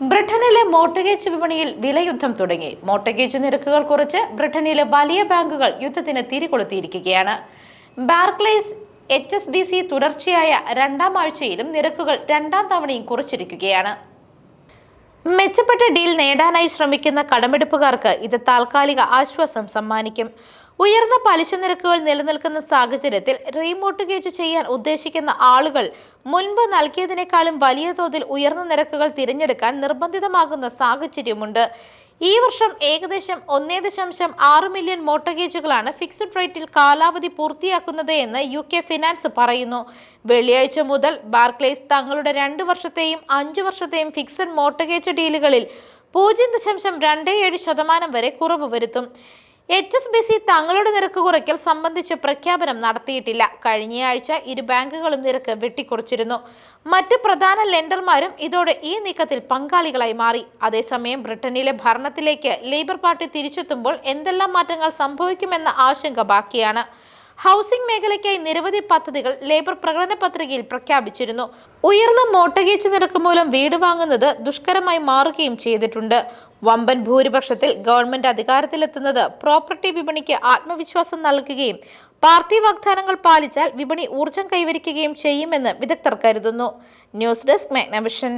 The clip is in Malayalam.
ബ്രിട്ടനിലെ മോട്ടഗേജ് വിപണിയിൽ വിലയുദ്ധം തുടങ്ങി. മോട്ടഗേജ് നിരക്കുകൾ കുറച്ച് ബ്രിട്ടനിലെ വലിയ ബാങ്കുകൾ യുദ്ധത്തിന് തിരികൊളുത്തിയിരിക്കുകയാണ്. Barclays H S B C തുടർച്ചയായ രണ്ടാം ആഴ്ചയിലും നിരക്കുകൾ രണ്ടാം തവണയും കുറച്ചിരിക്കുകയാണ്. മെച്ചപ്പെട്ട ഡീൽ നേടാനായി ശ്രമിക്കുന്ന കടമെടുപ്പുകാർക്ക് ഇത് താൽക്കാലിക ആശ്വാസം സമ്മാനിക്കും. ഉയർന്ന പലിശ നിരക്കുകൾ നിലനിൽക്കുന്ന സാഹചര്യത്തിൽ റീമോർട്ടുഗേജ് ചെയ്യാൻ ഉദ്ദേശിക്കുന്ന ആളുകൾ മുൻപ് നൽകിയതിനേക്കാളും വലിയ തോതിൽ ഉയർന്ന നിരക്കുകൾ തിരഞ്ഞെടുക്കാൻ നിർബന്ധിതമാകുന്ന സാഹചര്യമുണ്ട്. ഈ വർഷം ഏകദേശം ഒന്നേ ദശാംശം ആറ് മില്യൺ മോട്ടഗേജുകളാണ് ഫിക്സഡ് റേറ്റിൽ കാലാവധി പൂർത്തിയാക്കുന്നത് എന്ന് യു കെ ഫിനാൻസ് പറയുന്നു. വെള്ളിയാഴ്ച മുതൽ ബാർക്ലേസ് തങ്ങളുടെ രണ്ട് വർഷത്തെയും അഞ്ച് വർഷത്തെയും ഫിക്സഡ് മോട്ടഗേജ് ഡീലുകളിൽ പൂജ്യം ദശാംശം രണ്ട് ഏഴ് ശതമാനം വരെ കുറവ് വരുത്തും. എച്ച് എസ് ബി സി തങ്ങളുടെ നിരക്ക് കുറയ്ക്കൽ സംബന്ധിച്ച് പ്രഖ്യാപനം നടത്തിയിട്ടില്ല. കഴിഞ്ഞയാഴ്ച ഇരു ബാങ്കുകളും നിരക്ക് വെട്ടിക്കുറച്ചിരുന്നു. മറ്റ് പ്രധാന ലെൻഡർമാരും ഇതോടെ ഈ നീക്കത്തിൽ പങ്കാളികളായി മാറി. അതേസമയം ബ്രിട്ടനിലെ ഭരണത്തിലേക്ക് ലേബർ പാർട്ടി തിരിച്ചെത്തുമ്പോൾ എന്തെല്ലാം മാറ്റങ്ങൾ സംഭവിക്കുമെന്ന ആശങ്ക ബാക്കിയാണ്. ഹൗസിംഗ് മേഖലയ്ക്കായി നിരവധി പദ്ധതികൾ ലേബർ പ്രകടന പത്രികയിൽ പ്രഖ്യാപിച്ചിരുന്നു. ഉയർന്ന മോട്ടഗേജ് നിരക്ക് മൂലം വീട് വാങ്ങുന്നത് ദുഷ്കരമായി മാറുകയും ചെയ്തിട്ടുണ്ട്. വമ്പൻ ഭൂരിപക്ഷത്തിൽ ഗവൺമെന്റ് അധികാരത്തിലെത്തുന്നത് പ്രോപ്പർട്ടി വിപണിക്ക് ആത്മവിശ്വാസം നൽകുകയും പാർട്ടി വാഗ്ദാനങ്ങൾ പാലിച്ചാൽ വിപണി ഊർജം കൈവരിക്കുകയും ചെയ്യുമെന്ന് വിദഗ്ധർ കരുതുന്നു. News desk Magnavision.